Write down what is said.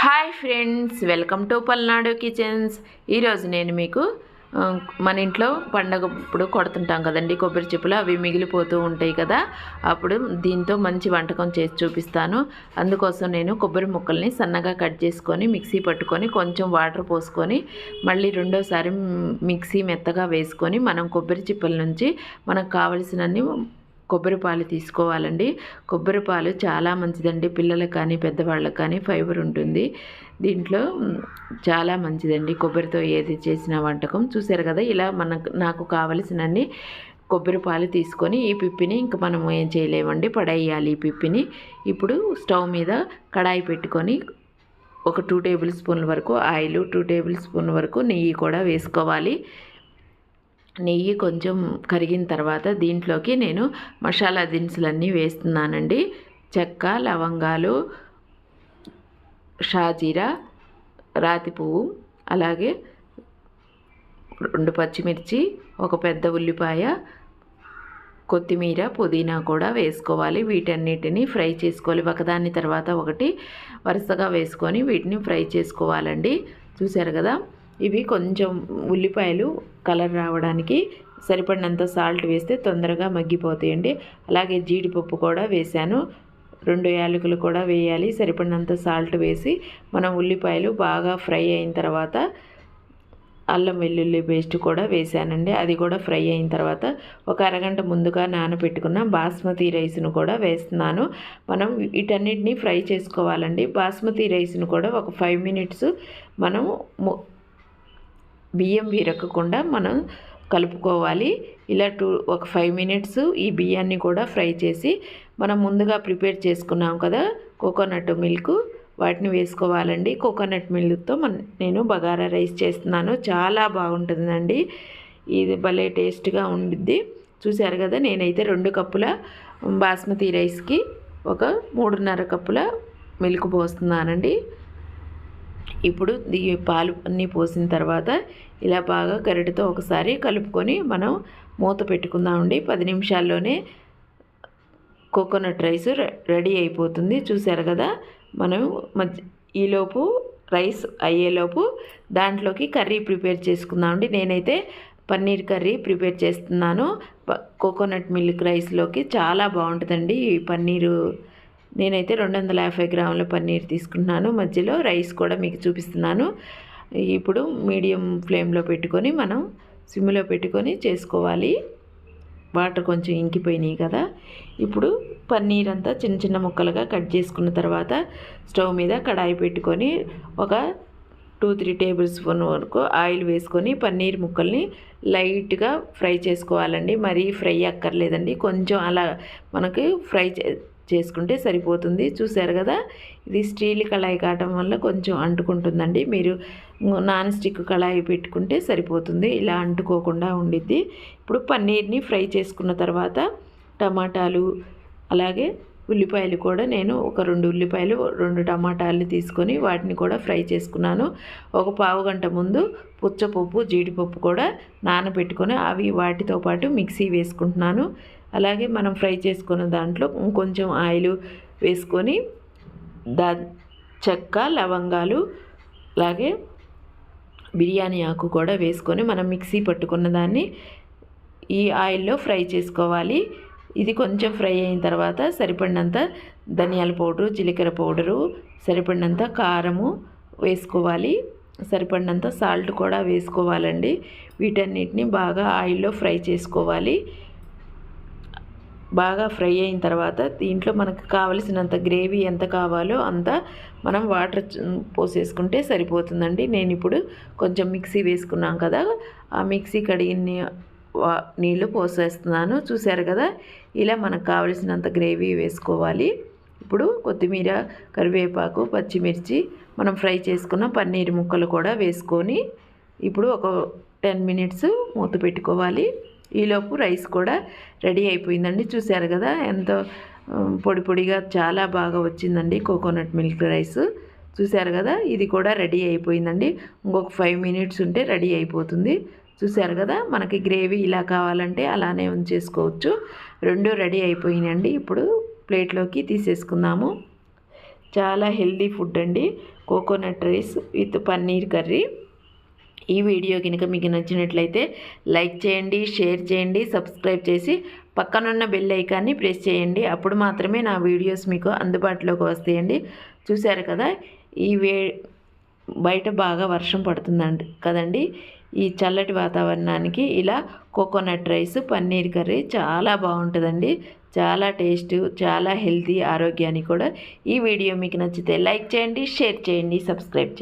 Hi friends welcome to Palnadu kitchens. ఈరోజు నేను మీకు మన ఇంట్లో పండగ ఇప్పుడు కొడుతుంటాం కదండి కొబ్బరి చెప్పులు అవి మిగిలిపోతూ ఉంటాయి కదా. అప్పుడు దీంతో మంచి వంటకం చేసి చూపిస్తాను. అందుకోసం నేను కొబ్బరి ముక్కల్ని సన్నగా కట్ చేసుకొని మిక్సీ పట్టుకొని కొంచెం వాటర్ పోసుకొని మళ్ళీ రెండోసారి మిక్సీ మెత్తగా వేసుకొని మనం కొబ్బరి చిప్పల నుంచి మనకు కావలసినన్ని కొబ్బరి పాలు తీసుకోవాలండి. కొబ్బరి పాలు చాలా మంచిదండి. పిల్లలకు కానీ పెద్దవాళ్ళకి కానీ ఫైబర్ ఉంటుంది. దీంట్లో చాలా మంచిదండి. కొబ్బరితో ఏది చేసిన వంటకం. చూసారు కదా ఇలా మనకు నాకు కావలసినన్ని కొబ్బరి పాలు తీసుకొని ఈ పిప్పిని ఇంక మనం ఏం చేయలేమండి. పడేయాలి ఈ పిప్పిని. ఇప్పుడు స్టవ్ మీద కడాయి పెట్టుకొని ఒక టూ టేబుల్ స్పూన్ల వరకు ఆయిల్ టూ టేబుల్ స్పూన్ వరకు నెయ్యి కూడా వేసుకోవాలి. నెయ్యి కొంచెం కరిగిన తర్వాత దీంట్లోకి నేను మసాలా దినుసులన్నీ వేస్తున్నానండి. చెక్క లవంగాలు షాజీరా రాతి పువ్వు అలాగే రెండు పచ్చిమిర్చి ఒక పెద్ద ఉల్లిపాయ కొత్తిమీర పుదీనా కూడా వేసుకోవాలి. వీటన్నిటిని ఫ్రై చేసుకోవాలి. ఒకదాని తర్వాత ఒకటి వరుసగా వేసుకొని వీటిని ఫ్రై చేసుకోవాలండి. చూశారు కదా? ఇవి కొంచెం ఉల్లిపాయలు కలర్ రావడానికి సరిపడినంత సాల్ట్ వేస్తే తొందరగా మగ్గిపోతాయండి. అలాగే జీడిపప్పు కూడా వేశాను. రెండు యాలకులు కూడా వేయాలి. సరిపడినంత సాల్ట్ వేసి మనం ఉల్లిపాయలు బాగా ఫ్రై అయిన తర్వాత అల్లం వెల్లుల్లి పేస్ట్ కూడా వేసానండి అది కూడా ఫ్రై అయిన తర్వాత ఒక అరగంట ముందుగా నానబెట్టుకున్న బాస్మతి రైస్ను కూడా వేస్తున్నాను. మనం వీటన్నిటిని ఫ్రై చేసుకోవాలండి. బాస్మతి రైస్ను కూడా ఒక ఫైవ్ మినిట్స్ మనం బియ్యం విరక్కకుండా మనం కలుపుకోవాలి. ఇలా టూ ఒక ఫైవ్ మినిట్స్ ఈ బియ్యాన్ని కూడా ఫ్రై చేసి మనం ముందుగా ప్రిపేర్ చేసుకున్నాం కదా కోకోనట్ మిల్క్. వాటిని వేసుకోవాలండి. కోకోనట్ మిల్క్తో మన నేను బగారా రైస్ చేస్తున్నాను. చాలా బాగుంటుందండి. ఇది భలే టేస్ట్గా ఉండిద్ది. చూశారు కదా నేనైతే రెండు కప్పుల బాస్మతి రైస్కి ఒక మూడున్నర కప్పుల మిల్క్ పోస్తున్నానండి. ఇప్పుడు ఈ పాలు అన్నీ పోసిన తర్వాత ఇలా బాగా గరిటెతో ఒకసారి కలుపుకొని మనం మూత పెట్టుకుందామండి. పది నిమిషాల్లోనే కోకోనట్ రైస్ రెడీ అయిపోతుంది. చూసారు కదా? మనం మధ్య ఈలోపు రైస్ అయ్యేలోపు దాంట్లోకి కర్రీ ప్రిపేర్ చేసుకుందామండి. నేనైతే పన్నీర్ కర్రీ ప్రిపేర్ చేస్తున్నాను. కోకోనట్ మిల్క్ రైస్లోకి చాలా బాగుంటుందండి ఈ పన్నీరు నేనైతే రెండు వందల యాభై గ్రాముల పన్నీర్ తీసుకున్నాను. మధ్యలో రైస్ కూడా మీకు చూపిస్తున్నాను. ఇప్పుడు మీడియం ఫ్లేమ్లో పెట్టుకొని మనం సిమ్లో పెట్టుకొని చేసుకోవాలి. వాటర్ కొంచెం ఇంకిపోయినాయి కదా. ఇప్పుడు పన్నీర్ అంతా చిన్న చిన్న ముక్కలుగా కట్ చేసుకున్న తర్వాత స్టవ్ మీద కడాయి పెట్టుకొని ఒక టూ త్రీ టేబుల్ స్పూన్ వరకు ఆయిల్ వేసుకొని పన్నీర్ ముక్కల్ని లైట్గా ఫ్రై చేసుకోవాలండి. మరీ ఫ్రై అక్కర్లేదండి. కొంచెం అలా మనకి ఫ్రై చే చేసుకుంటే సరిపోతుంది. చూసారు కదా? ఇది స్టీల్ కళాయి కావటం వల్ల కొంచెం అంటుకుంటుందండి. మీరు నాన్ స్టిక్ కళాయి పెట్టుకుంటే సరిపోతుంది. ఇలా అంటుకోకుండా ఉండిద్ది. ఇప్పుడు పన్నీర్ని ఫ్రై చేసుకున్న తర్వాత టమాటాలు అలాగే ఉల్లిపాయలు కూడా నేను ఒక రెండు ఉల్లిపాయలు రెండు టమాటాలు తీసుకొని వాటిని కూడా ఫ్రై చేసుకున్నాను. ఒక పావు గంట ముందు పుచ్చపప్పు జీడిపప్పు కూడా నానబెట్టుకొని అవి వాటితో పాటు మిక్సీ వేసుకుంటున్నాను. అలాగే మనం ఫ్రై చేసుకున్న దాంట్లో ఇంకొంచెం ఆయిల్ వేసుకొని దా చెక్క లవంగాలు అలాగే బిర్యానీ ఆకు కూడా వేసుకొని మనం మిక్సీ పట్టుకున్న దాన్ని ఈ ఆయిల్లో ఫ్రై చేసుకోవాలి. ఇది కొంచెం ఫ్రై అయిన తర్వాత సరిపడినంత ధనియాల పౌడరు జీలకర్ర పౌడరు సరిపడినంత కారము వేసుకోవాలి. సరిపడినంత సాల్ట్ కూడా వేసుకోవాలండి. వీటన్నిటిని బాగా ఆయిల్లో ఫ్రై చేసుకోవాలి. బాగా ఫ్రై అయిన తర్వాత దీంట్లో మనకు కావలసినంత గ్రేవీ ఎంత కావాలో అంత మనం వాటర్ పోసేసుకుంటే సరిపోతుందండి. నేను ఇప్పుడు కొంచెం మిక్సీ వేసుకున్నాం కదా ఆ మిక్సీ కడిగిన నీళ్ళు నీళ్ళు పోసేస్తున్నాను. చూశారు కదా? ఇలా మనకు కావలసినంత గ్రేవీ వేసుకోవాలి. ఇప్పుడు కొత్తిమీర కరివేపాకు పచ్చిమిర్చి మనం ఫ్రై చేసుకున్న పన్నీర్ ముక్కలు కూడా వేసుకొని ఇప్పుడు ఒక టెన్ మినిట్స్ మూత పెట్టుకోవాలి. ఈలోపు రైస్ కూడా రెడీ అయిపోయిందండి. చూశారు కదా? ఎంతో పొడి పొడిగా చాలా బాగా వచ్చిందండి కోకోనట్ మిల్క్ రైస్. చూశారు కదా? ఇది కూడా రెడీ అయిపోయిందండి. ఇంకొక ఫైవ్ మినిట్స్ ఉంటే రెడీ అయిపోతుంది. చూశారు కదా మనకి గ్రేవీ ఇలా కావాలంటే అలానే ఉంచేసుకోవచ్చు. రెండు రెడీ అయిపోయినండి ఇప్పుడు ప్లేట్లోకి తీసేసుకుందాము. చాలా హెల్దీ ఫుడ్ అండి. Coconut rice with paneer curry. ఈ వీడియో కనుక మీకు నచ్చినట్లయితే లైక్ చేయండి షేర్ చేయండి సబ్స్క్రైబ్ చేసి పక్కనున్న బెల్ ఐకాన్ని ప్రెస్ చేయండి. అప్పుడు మాత్రమే నా వీడియోస్ మీకు అందుబాటులోకి వస్తాయండి. చూశారు కదా ఈ వే బయట బాగా వర్షం పడుతుందండి కదండి. ఈ చల్లటి వాతావరణానికి ఇలా కోకోనట్ రైస్ పన్నీర్ కర్రీ చాలా బాగుంటుందండి. చాలా టేస్ట్ చాలా హెల్తీ ఆరోగ్యానికి కూడా ఈ వీడియో మీకు నచ్చితే లైక్ చేయండి షేర్ చేయండి సబ్స్క్రైబ్ చేయండి.